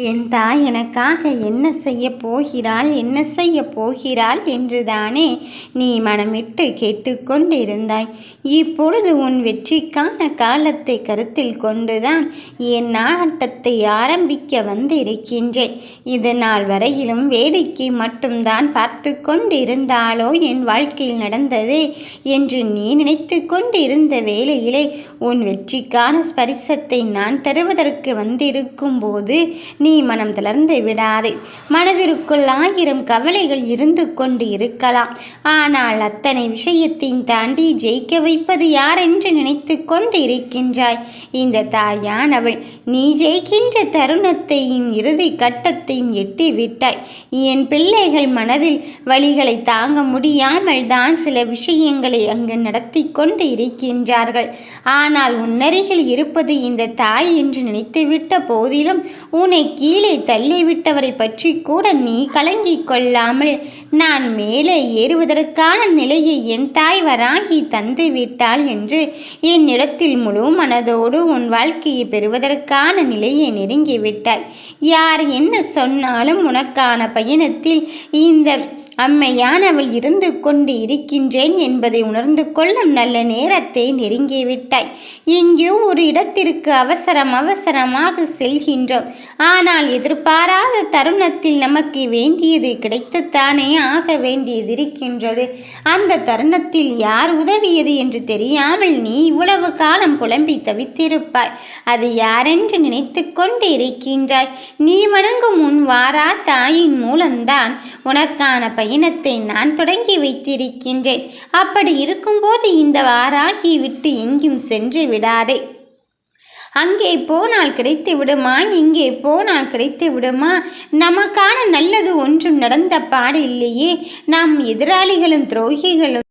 என் தாய் எனக்காக என்ன செய்ய போகிறாள் என்ன செய்ய போகிறாள் என்றுதானே நீ மனமிட்டு கேட்டுக்கொண்டிருந்தாய். இப்பொழுது உன் வெற்றிக்கான காலத்தை கருத்தில் கொண்டுதான் என் நாட்டத்தை ஆரம்பிக்க வந்திருக்கின்றேன். இது நாள் வரையிலும் வேடிக்கை மட்டும்தான் பார்த்து கொண்டிருந்தாலோ என் வாழ்க்கையில் நடந்ததே என்று நீ நினைத்து கொண்டிருந்த வேளையிலே உன் வெற்றிக்கான ஸ்பரிசத்தை நான் தருவதற்கு வந்திருக்கும் போது நீ மனம் தளர்ந்து விடாதே. மனதிற்குள் ஆயிரம் கவலைகள் இருந்து கொண்டு இருக்கலாம். ஆனால் அத்தனை விஷயத்தையும் தாண்டி ஜெயிக்க வைப்பது யார் என்று நினைத்து கொண்டு இருக்கின்றாய் இந்த தாயானவள் நீ ஜெயிக்கின்ற தருணத்தையும் இறுதி கட்டத்தையும் எட்டி விட்டாய் என் பிள்ளைகள் மனதில் வழிகளை தாங்க முடியாமல் தான் சில விஷயங்களை அங்கு நடத்தி கொண்டு இருக்கின்றார்கள். ஆனால் உன்னருகில் இருப்பது இந்த தாய் என்று நினைத்துவிட்ட போதிலும் உன்னை கீழே தள்ளிவிட்டவரை பற்றி கூட நீ கலங்கிக் கொள்ளாமல் நான் மேலே ஏறுவதற்கான நிலையை என் தாய் வராகி தந்து விட்டாள் என்று என்னிடத்தில் முழு மனதோடு உன் வாழ்க்கையை பெறுவதற்கான நிலையை நெருங்கிவிட்டாய் யார் என்ன சொன்னாலும் உனக்கான பயணத்தில் இந்த அம்மையானவள் இருந்து கொண்டு இருக்கின்றேன் என்பதை உணர்ந்து கொள்ளும் நல்ல நேரத்தை நெருங்கிவிட்டாய் எங்கேயோ ஒரு இடத்திற்கு அவசரம் அவசரமாக செல்கின்றோம். ஆனால் எதிர்பாராத தருணத்தில் நமக்கு வேண்டியது கிடைத்துத்தானே ஆக வேண்டியது இருக்கின்றது அந்த தருணத்தில் யார் உதவியது என்று தெரியாமல் நீ இவ்வளவு காலம் புலம்பி தவித்திருப்பாய். அது யாரென்று நினைத்து கொண்டு இருக்கின்றாய். நீ வணங்கும் உன் வாரா தாயின் மூலம்தான். உனக்கான பையன் பயணத்தை நான் தொடங்கி வைத்திருக்கின்றேன். அப்படி இருக்கும்போது இந்த வாராகி விட்டு எங்கும் சென்று விடாதே. அங்கே போனால் கிடைத்து விடுமா? இங்கே போனால் கிடைத்து விடுமா? நமக்கான நல்லது ஒன்றும் நடந்த பாடு இல்லையே. நாம் எதிராளிகளும் துரோகிகளும்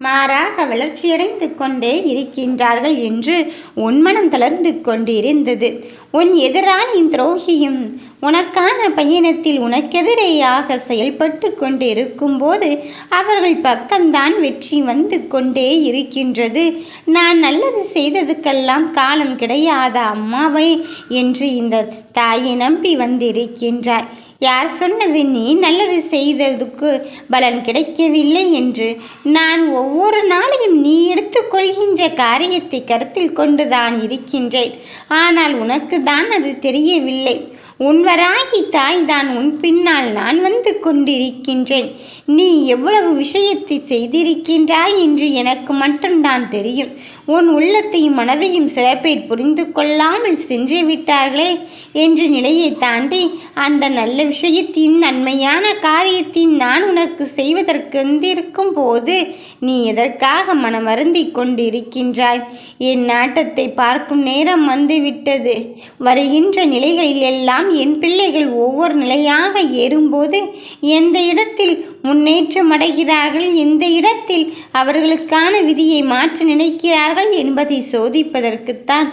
மாறாக வளர்ச்சியடைந்து கொண்டே இருக்கின்றார்கள் என்று உன்மனம் தளர்ந்து கொண்டிருந்தது. உன் எதிரானியும் துரோகியும் உனக்கான பயணத்தில் உனக்கெதிரேயாக செயல்பட்டு கொண்டிருக்கும் போது அவர்கள் பக்கம்தான் வெற்றி வந்து கொண்டே இருக்கின்றது. நான் நல்லது செய்ததுக்கெல்லாம் காலம் கிடையாத அம்மாவை? என்று இந்த தாயை நம்பி வந்திருக்கின்றாய். யார் சொன்னது நீ நல்லது செய்ததுக்கு பலன் கிடைக்கவில்லை என்று? நான் ஒவ்வொரு நாளையும் நீ எடுத்துக்கொள்கின்ற காரியத்தை கருத்தில் கொண்டுதான் இருக்கின்றேன். ஆனால் உனக்கு தான் அது தெரியவில்லை. உன்வராகி தாய் தான் உன் பின்னால் நான் வந்து கொண்டிருக்கின்றேன். நீ எவ்வளவு விஷயத்தை செய்திருக்கின்றாய் என்று எனக்கு மட்டும்தான் தெரியும். உன் உள்ளத்தையும் மனதையும் சில பேர் புரிந்து கொள்ளாமல் சென்று விட்டார்களே என்ற நிலையை தாண்டி அந்த நல்ல விஷயத்தின் நன்மையான காரியத்தின் நான் உனக்கு செய்வதற்கு வந்திருக்கும் போது நீ எதற்காக மனம் வருந்தி கொண்டிருக்கின்றாய்? என் நாட்டத்தை பார்க்கும் நேரம் வந்துவிட்டது வருகின்ற நிலைகளில் எல்லாம் என் பிள்ளைகள் ஒவ்வொரு நிலையாக ஏறும்போது எந்த இடத்தில் முன்னேற்றம் அடைகிறார்கள் எந்த இடத்தில் அவர்களுக்கான விதியை மாற்ற நினைக்கிறார்கள் என்பதை சோதிப்பதற்குத்தான்.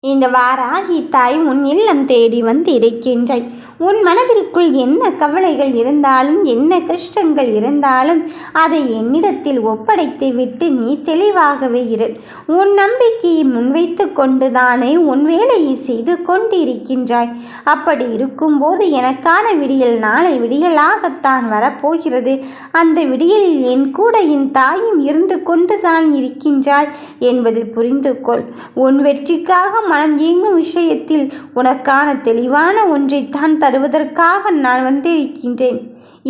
இந்த வாராகி தாய் உன் இல்லம் தேடி வந்து இருக்கின்றாய் உன் மனதிற்குள் என்ன கவலைகள் இருந்தாலும் என்ன கஷ்டங்கள் இருந்தாலும் அதை என்னிடத்தில் ஒப்படைத்து விட்டு நீ தெளிவாகவே இரு. உன் நம்பிக்கையை முன்வைத்து கொண்டுதானே உன் வேலையை செய்து கொண்டிருக்கின்றாய். அப்படி இருக்கும்போது எனக்கான விடியல் நாளை விடியலாகத்தான் வரப்போகிறது. அந்த விடியலில் என் கூட என் தாயும் இருந்து கொண்டுதான் இருக்கின்றாய் என்பதை புரிந்து கொள் உன் வெற்றிக்காக மனம் இயங்கும் விஷயத்தில் உனக்கான தெளிவான ஒன்றைத்தான் தருவதற்காக நான் வந்திருக்கின்றேன்.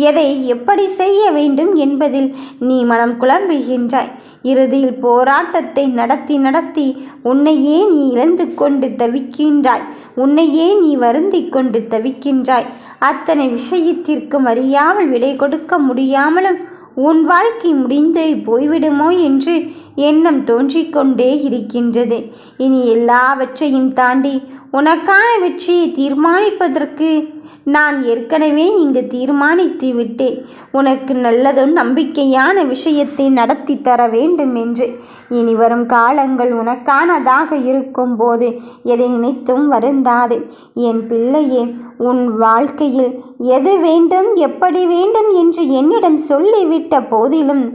எதை எப்படி செய்ய வேண்டும் என்பதில் நீ மனம் குழம்புகின்றாய். இறுதியில் போராட்டத்தை நடத்தி நடத்தி உன்னையே நீ இழந்து கொண்டு தவிக்கின்றாய். உன்னையே நீ வருந்தி கொண்டு தவிக்கின்றாய். அத்தனை விஷயத்திற்கும் அறியாமல் விடை கொடுக்க முடியாமலும் உன் வாழ்க்கை முடிந்து போய்விடுமோ என்று எண்ணம் தோன்றிக்கொண்டே இருக்கின்றது. இனி எல்லாவற்றையும் தாண்டி உனக்கான வெற்றியை தீர்மானிப்பதற்கு நான் ஏற்கனவே இங்கு தீர்மானித்து விட்டேன். உனக்கு நல்லதும் நம்பிக்கையான விஷயத்தை நடத்தி தர வேண்டும் என்று. இனி வரும் காலங்கள் உனக்கானதாக இருக்கும் போது எதை நினைத்தும் வருந்தாது. என் பிள்ளையே உன் வாழ்க்கையில் எது வேண்டும் எப்படி வேண்டும் என்று என்னிடம் சொல்லிவிட்ட போதிலும்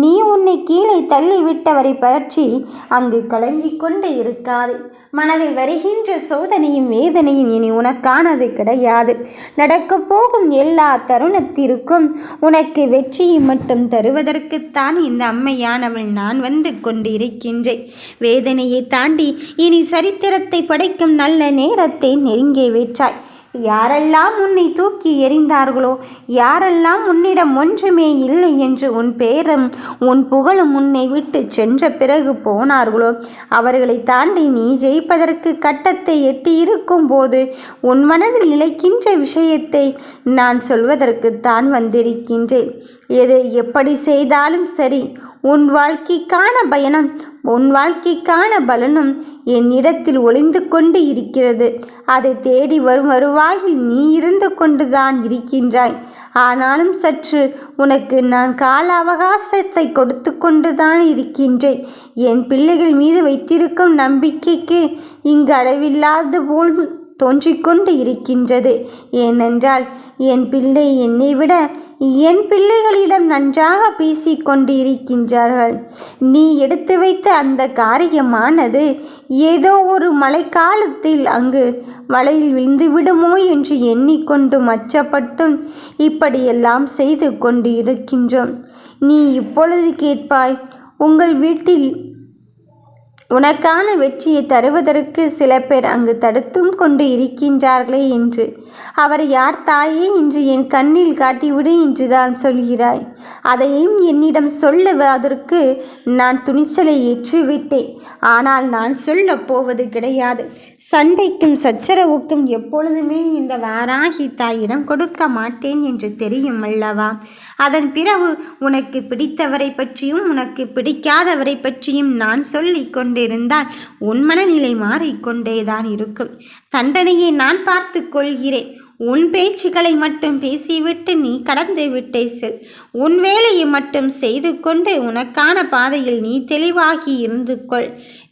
நீ உன்னை கீழே தள்ளிவிட்டவரை பற்றி அங்கு கலங்கிக் கொண்டு இருக்காது. மனதில் வருகின்ற சோதனையும் வேதனையும் இனி உனக்கானது கிடையாது. நடக்கப் போகும் எல்லா தருணத்திற்கும் உனக்கு வெற்றியை மட்டும் தருவதற்குத்தான் இந்த அம்மையானவள் நான் வந்து கொண்டிருக்கின்றேன். வேதனையை தாண்டி இனி சரித்திரத்தை படைக்கும் நல்ல நேரத்தை நெருங்கி விட்டாய். யாரெல்லாம் உன்னை தூக்கி எறிந்தார்களோ யாரெல்லாம் உன்னிடம் ஒன்றுமே இல்லை என்று உன் பேரும் உன் புகழும் உன்னை விட்டு சென்ற பிறகு போனார்களோ அவர்களை தாண்டி நீ ஜெயிப்பதற்கு கட்டத்தை எட்டியிருக்கும் போது உன் மனதில் நிலைக்கின்ற விஷயத்தை நான் சொல்வதற்குத்தான் வந்திருக்கின்றேன். எதை எப்படி செய்தாலும் சரி உன் வாழ்க்கைக்கான பயணம் உன் வாழ்க்கைக்கான பலனும் என்னிடத்தில் ஒளிந்து கொண்டு இருக்கிறது. அதை தேடி வரும் வருவாயில் நீ இருந்து கொண்டுதான் இருக்கின்றாய். ஆனாலும் சற்று உனக்கு நான் கால அவகாசத்தை கொடுத்து கொண்டுதான் இருக்கின்றேன். என் பிள்ளைகள் மீது வைத்திருக்கும் நம்பிக்கைக்கு இங்கு அளவில்லாத போது தோன்றிக்கொண்டு இருக்கின்றது. ஏனென்றால் என் பிள்ளை என்னை விட என் பிள்ளைகளிடம் நன்றாக பேசிக்கொண்டு இருக்கின்றார்கள் நீ எடுத்து வைத்த அந்த காரியமானது ஏதோ ஒரு மழைக்காலத்தில் அங்கு வலையில் விழுந்து விடுமோ என்று எண்ணிக்கொண்டு மச்சப்பட்டும் இப்படியெல்லாம் செய்து கொண்டு இருக்கின்றோம் நீ இப்பொழுது கேட்பாய் உங்கள் வீட்டில் உனக்கான வெற்றியை தருவதற்கு சில பேர் அங்கு தடுத்தும் கொண்டு இருக்கின்றார்களே என்று. அவர் யார் தாயே என்று என் கண்ணில் காட்டிவிடு என்றுதான் சொல்கிறாய். அதையும் என்னிடம் சொல்லுவதற்கு நான் துணிச்சலை ஏற்றுவிட்டேன். ஆனால் நான் சொல்ல போவது கிடையாது. சண்டைக்கும் சச்சரவுக்கும் எப்பொழுதுமே இந்த வாராகி தாயிடம் கொடுக்க மாட்டேன் என்று தெரியும் அல்லவா? அதன் பிறகு உனக்கு பிடித்தவரை பற்றியும் உனக்கு பிடிக்காதவரை பற்றியும் நான் சொல்லிக் கொண்டிருந்தால் உன் மனநிலை மாறிக்கொண்டேதான் இருக்கும். தண்டனையை நான் பார்த்து கொள்கிறேன். உன் பேச்சுக்களை மட்டும் பேசிவிட்டு நீ கடந்து விட்டே செல். உன் வேலையை மட்டும் செய்து கொண்டு உனக்கான பாதையில் நீ தெளிவாகி இருந்து கொள்.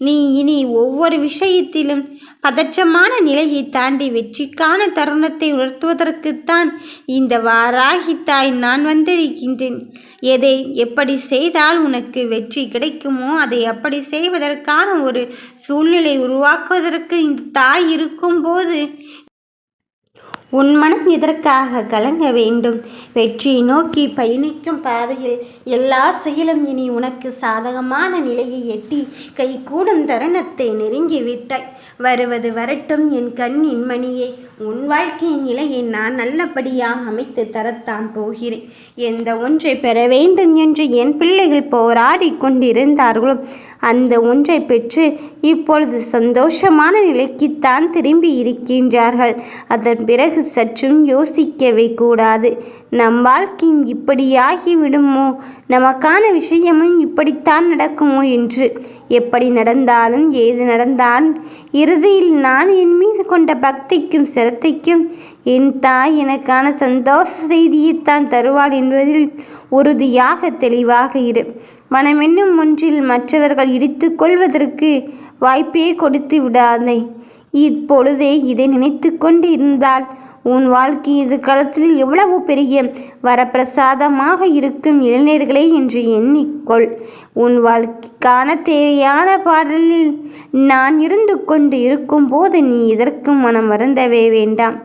நீ இனி ஒவ்வொரு விஷயத்திலும் பதற்றமான நிலையை தாண்டி வெற்றிக்கான தருணத்தை உணர்த்துவதற்குத்தான் இந்த வாராகித்தாய் நான் வந்திருக்கின்றேன். எதை எப்படி செய்தால் உனக்கு வெற்றி கிடைக்குமோ அதை அப்படி செய்வதற்கான ஒரு சூழ்நிலை உருவாக்குவதற்கு இந்த தாய் இருக்கும்போது உன் மனம் எதற்காக கலங்க வேண்டும்? வெற்றியை நோக்கி பயணிக்கும் பாதையில் எல்லா செயலும் இனி உனக்கு சாதகமான நிலையை எட்டி கைகூடும் தருணத்தை நெருங்கி விட்டாய் வருவது வரட்டும் என் கண்ணின் மணியே. உன் வாழ்க்கையின் நிலையை நான் நல்லபடியாக அமைத்து தரத்தான் போகிறேன். எந்த ஒன்றை பெற வேண்டும் என்று என் பிள்ளைகள் போராடி கொண்டிருந்தார்களோ அந்த ஒன்றை பெற்று இப்பொழுது சந்தோஷமான நிலைக்குத்தான் திரும்பி இருக்கின்றார்கள். அதன் பிறகு சற்றும் யோசிக்கவே கூடாது. நம் வாழ்க்கையும் இப்படியாகி விடுமோ நமக்கான விஷயமும் இப்படித்தான் நடக்குமோ என்று? எப்படி நடந்தாலும் ஏது நடந்தாலும் இறுதியில் நான் என் மீது கொண்ட பக்திக்கும் சிரத்தைக்கும் என் தாய் எனக்கான சந்தோஷ செய்தியைத்தான் தருவாள் என்பதில் உறுதியாக தெளிவாக இரு. மனமென்னும் ஒன்றில் மற்றவர்கள் இடித்து கொள்வதற்கு வாய்ப்பே கொடுத்து விடாதே. இப்பொழுதே இதை நினைத்து கொண்டு இருந்தால் உன் வாழ்க்கை எதிர்காலத்தில் எவ்வளவு பெரிய வரப்பிரசாதமாக இருக்கும் இளைஞர்களே என்று எண்ணிக்கொள். உன் வாழ்க்கைக்கான தேவையான பாடலில் நான் இருந்து கொண்டு இருக்கும்போது நீ இதற்கும் மனம் வருந்தவே வேண்டாம்.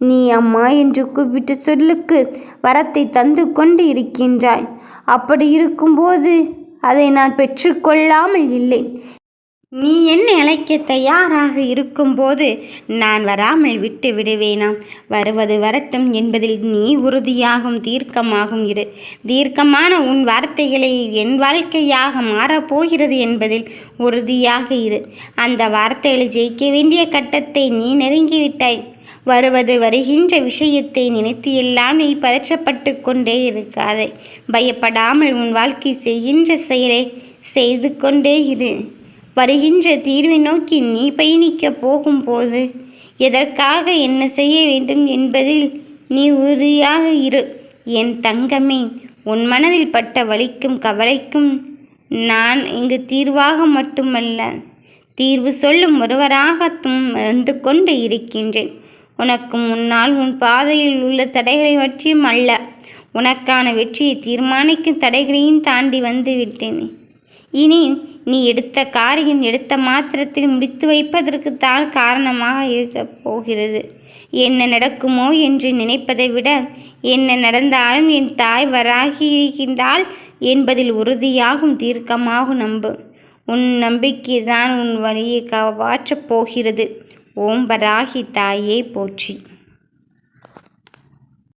நீ அம்மா என்று கூப்பிட்டு சொல்லுக்கு வரத்தை தந்து கொண்டு இருக்கின்றாய் அப்படி இருக்கும்போது அதை நான் பெற்றுக்கொள்ளாமல் இல்லை. நீ என்ன அழைக்க தயாராக இருக்கும்போது நான் வராமல் விட்டு விடுவேனாம். வருவது வரட்டும் என்பதில் நீ உறுதியாகும் தீர்க்கமாகும் இரு. தீர்க்கமான உன் வார்த்தைகளை என் வாழ்க்கையாக மாறப்போகிறது என்பதில் உறுதியாக இரு. அந்த வார்த்தைகளை ஜெயிக்க வேண்டிய கட்டத்தை நீ நெருங்கிவிட்டாய். வருவது வருகின்ற விஷயத்தை நினைத்து எல்லாம் நீ பதற்றப்பட்டு கொண்டே இருக்காதே. பயப்படாமல் உன் வாழ்க்கை செய்கின்ற செயலை செய்து கொண்டே இரு. வருகின்ற தீர்வை நோக்கி நீ பயணிக்கப் போகும்போது எதற்காக என்ன செய்ய வேண்டும் என்பதில் நீ உறுதியாக இரு. என் தங்கமே உன் மனதில் பட்ட வலிக்கும் கவலைக்கும் நான் இங்கு தீர்வாக மட்டுமல்ல தீர்வு சொல்லும் ஒருவராகத்தும் இருந்து கொண்டு இருக்கின்றேன். உனக்கு முன்னால் உன் பாதையில் உள்ள தடைகளை பற்றியும் அல்ல. உனக்கான வெற்றியை தீர்மானிக்கும் தடைகளையும் தாண்டி வந்து விட்டேன். இனி நீ எடுத்த காரியம் எடுத்த மாத்திரத்தில் முடித்து வைப்பதற்குத்தான் காரணமாக இருக்கப் போகிறது என்ன நடக்குமோ என்று நினைப்பதை விட என்ன நடந்தாலும் என் தாய் வராகி இருக்கின்றாள் என்பதில் உறுதியாகும் தீர்க்கமாகும் நம்பு. உன் நம்பிக்கை தான் உன் வழியை காற்றப் போகிறது. ஓம் வராகி தாயே போற்றி.